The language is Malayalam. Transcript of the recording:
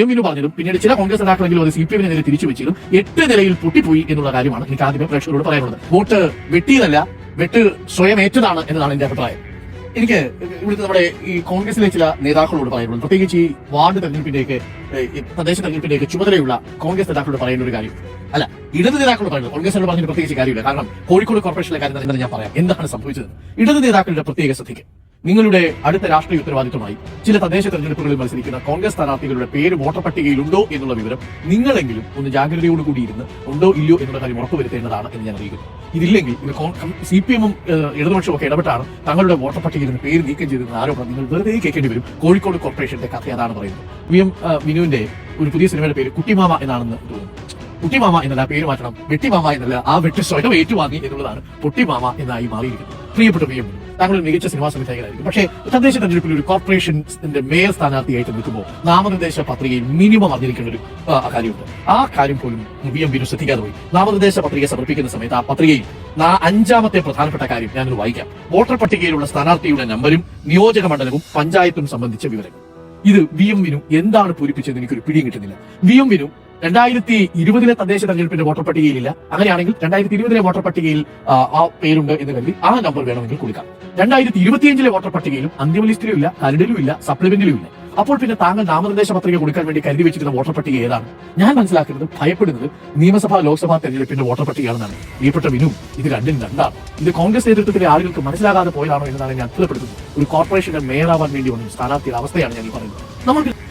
എം വിനു പറഞ്ഞതും പിന്നീട് ചില കോൺഗ്രസ് നേതാക്കളെങ്കിലും അത് സി പി എമ്മിനെതിരെ തിരിച്ചു വെച്ചതും എട്ട് നിലയിൽ പൊട്ടിപ്പോയി എന്നുള്ള കാര്യമാണ് എനിക്ക് ആദ്യമേ പ്രേക്ഷകരോട് പറയാനുള്ളത്. വോട്ട് വെട്ടിയതല്ല വെട്ട് സ്വയം ഏറ്റതാണ് എന്നതാണ് എന്റെ അഭിപ്രായം. എനിക്ക് ഇവിടുത്തെ നമ്മുടെ ഈ കോൺഗ്രസിലെ ചില നേതാക്കളോട് പറയുന്നത് പ്രത്യേകിച്ച് ഈ വാർഡ് തെരഞ്ഞെടുപ്പിന്റെയൊക്കെ പ്രദേശ തെരഞ്ഞെടുപ്പിന്റെയൊക്കെ ചുമതലയുള്ള കോൺഗ്രസ് നേതാക്കളോട് പറയുന്ന ഒരു കാര്യം. അല്ല ഇടത് നേതാക്കളോട് പറയുന്നത് കോൺഗ്രസിനോട് പറഞ്ഞിട്ട് പ്രത്യേകിച്ച് കാര്യമില്ല. കാരണം കോഴിക്കോട് കോർപ്പറേഷനിലെ കാര്യം ഞാൻ പറയാം. എന്താണ് സംഭവിച്ചത്? ഇടത് നേതാക്കളുടെ പ്രത്യേക ശ്രദ്ധയ്ക്ക്. നിങ്ങളുടെ അടുത്ത രാഷ്ട്രീയ ഉത്തരവാദിത്വമായി ചില തദ്ദേശ തെരഞ്ഞെടുപ്പുകളിൽ മത്സരിക്കുന്ന കോൺഗ്രസ് സ്ഥാനാർത്ഥികളുടെ പേര് വോട്ടർ പട്ടികയിലുണ്ടോ എന്നുള്ള വിവരം നിങ്ങളെങ്കിലും ഒന്ന് ജാഗ്രതയോടുകൂടി ഇരുന്ന് ഉണ്ടോ ഇല്ലയോ എന്നുള്ള കാര്യം ഉറപ്പുവരുത്തേണ്ടതാണ് എന്ന് ഞാൻ അറിയിക്കുന്നു. ഇതില്ലെങ്കിൽ ഇത് സി പി എമ്മും ഇടതുപക്ഷവും ഒക്കെ ഇടപെട്ടാണ് തങ്ങളുടെ വോട്ടർ പട്ടികയിൽ നിന്ന് പേര് നീക്കം ചെയ്തിരുന്ന ആരോപണം നിങ്ങൾ വെറുതെ കേൾക്കേണ്ടി വരും. കോഴിക്കോട് കോർപ്പറേഷന്റെ കഥ അതാണ് പറയുന്നത്. വി എം വിനുവിന്റെ ഒരു പുതിയ സിനിമയുടെ പേര് കുട്ടിമാമ എന്നാണെന്ന് തോന്നുന്നു. കുട്ടിമാമ എന്നല്ല പേര് മാറ്റണം. വെട്ടിമാമ എന്നല്ല ആ വെട്ടി സ്വയം ഏറ്റുവാങ്ങി എന്നുള്ളതാണ് പൊട്ടിമാമ എന്നായി മാറിയിരിക്കുന്നത്. പ്രിയപ്പെട്ട പ്രിയപ്പെട്ടു താങ്കൾ മികച്ച സിനിമാ സംവിധായകനായിരിക്കും. പക്ഷേ തദ്ദേശ തെരഞ്ഞെടുപ്പിൽ ഒരു കോർപ്പറേഷന്റെ മേയർ സ്ഥാനാർത്ഥിയായിട്ട് നിൽക്കുമ്പോൾ നാമനിർദ്ദേശ പത്രികയിൽ മിനിമം അറിഞ്ഞിരിക്കേണ്ട ഒരു കാര്യമുണ്ട്. ആ കാര്യം പോലും വി എം വിനു ശ്രദ്ധിക്കാതെ പോയി. നാമനിർദ്ദേശ പത്രിക സമർപ്പിക്കുന്ന സമയത്ത് ആ പത്രികയിൽ അഞ്ചാമത്തെ പ്രധാനപ്പെട്ട കാര്യം ഞാനത് വായിക്കാം. വോട്ടർ പട്ടികയിലുള്ള സ്ഥാനാർത്ഥിയുടെ നമ്പരും നിയോജക മണ്ഡലവും പഞ്ചായത്തും സംബന്ധിച്ച വിവരങ്ങൾ. ഇത് വി എം വിനു എന്താണ് പൂരിപ്പിച്ചത് എനിക്കൊരു പിടിയും കിട്ടുന്നില്ല. വി എം വിനു രണ്ടായിരത്തി ഇരുപതിലെ തദ്ദേശ തെരഞ്ഞെടുപ്പിന്റെ വോട്ടർ പട്ടികയിലില്ല. അങ്ങനെയാണെങ്കിൽ രണ്ടായിരത്തി ഇരുപതിലെ വോട്ടർ പട്ടികയിൽ ആ, പേരുണ്ട് എന്ന് കരുതി ആ നമ്പർ വേണമെങ്കിൽ കൊടുക്കാം. രണ്ടായിരത്തി ഇരുപത്തിയഞ്ചിലെ വോട്ടർ പട്ടികയിലും അന്തിമ ലിസ്റ്റിലും ഇല്ല കരടിലും ഇല്ല സപ്ലിമെന്റിലും ഇല്ല. അപ്പോൾ പിന്നെ താങ്കൾ നാമനിർദ്ദേശ പത്രിക കൊടുക്കാൻ വേണ്ടി കരുതി വെച്ചിരുന്ന വോട്ടർ പട്ടിക ഏതാണ്? ഞാൻ മനസ്സിലാക്കുന്നത് ഭയപ്പെടുന്നത് നിയമസഭാ ലോക്സഭാ തെരഞ്ഞെടുപ്പിന്റെ വോട്ടർ പട്ടികയാണെന്നാണ്. പ്രിയപ്പെട്ട വിനു ഇത് രണ്ടും രണ്ടാണ്. ഇത് കോൺഗ്രസ് നേതൃത്വത്തിലെ ആളുകൾക്ക് മനസ്സിലാകാതെ പോയതാണോ എന്നാണ് ഞാൻ അത്ഭുതപ്പെടുത്തുന്നത്. ഒരു കോർപ്പറേഷന്റെ മേയറാവാൻ വേണ്ടി വന്ന സ്ഥാനാർത്ഥിയുടെ അവസ്ഥയാണ് ഞാൻ പറയുന്നത്. നമുക്ക്